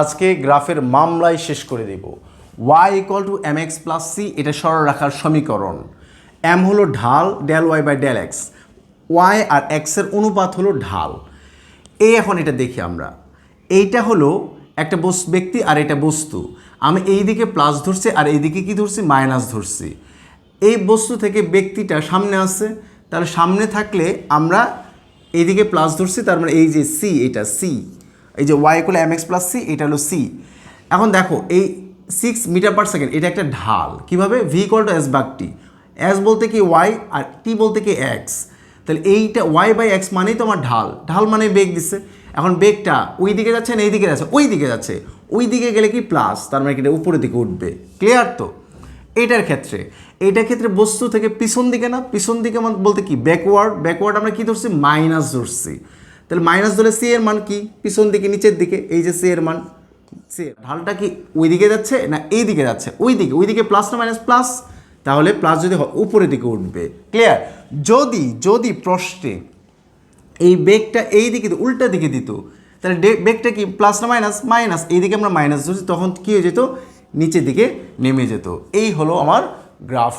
আজকে গ্রাফের মামলায় শেষ করে দেব। Y equal to M X plus C এটা সরল রাখার সমীকরণ। এম হলো ঢাল del Y by del X Y আর এক্সের অনুপাত হলো ঢাল। এই এখন এটা দেখি আমরা। এইটা হলো একটা বস্তু ব্যক্তি আর এটা বস্তু। আমি এই দিকে প্লাস ধরছি আর এই দিকে কি ধরছি? মাইনাস ধরছি। এই বস্তু থেকে ব্যক্তিটা সামনে আসছে তাহলে সামনে থাকলে আমরা এইদিকে প্লাস ধরছি, তার মানে এই যে সি এটা সি এই যে ওয়াই করলে এম এক্স প্লাস সি এটা হলো সি এখন দেখো, এই সিক্স মিটার পার সেকেন্ড এটা একটা ঢাল। কীভাবে? ভি ইকুয়াল টু এস বাগ টি এস বলতে কি ওয়াই আর টি বলতে কি এক্স তাহলে এইটা ওয়াই বাই এক্স মানেই তো আমার ঢাল। ঢাল মানে বেগ দিচ্ছে। এখন বেগটা ওই দিকে যাচ্ছে না এই দিকে যাচ্ছে? ওই দিকে যাচ্ছে। ওই দিকে গেলে কি প্লাস তার মানে এটা উপরের দিকে উঠবে। ক্লিয়ার তো? এইটার ক্ষেত্রে এইটার ক্ষেত্রে বস্তু থেকে পিছন দিকে না? পিছন দিকে মানে বলতে কি? ব্যাকওয়ার্ড ব্যাকওয়ার্ড আমরা কি ধরছি? মাইনাস ধরছি। তাহলে মাইনাস ধরে সি এর মান কি? পিছন দিকে, নিচের দিকে, এই যে সি এর মান সি ঢালটা কি ওই দিকে যাচ্ছে না এই দিকে যাচ্ছে? ওই দিকে ওই দিকে প্লাস না মাইনাস প্লাস তাহলে প্লাস যদি হয়, উপরের দিকে উঠবে। ক্লিয়ার যদি যদি প্রশ্নে এই বেগটা এই দিকে উল্টা দিকে দিত, তাহলে বেগটা কি? প্লাস না মাইনাস মাইনাস এই দিকে আমরা মাইনাস ধরছি, তখন কী হয়ে যেত? নিচের দিকে নেমে যেত। এই হলো আমার গ্রাফ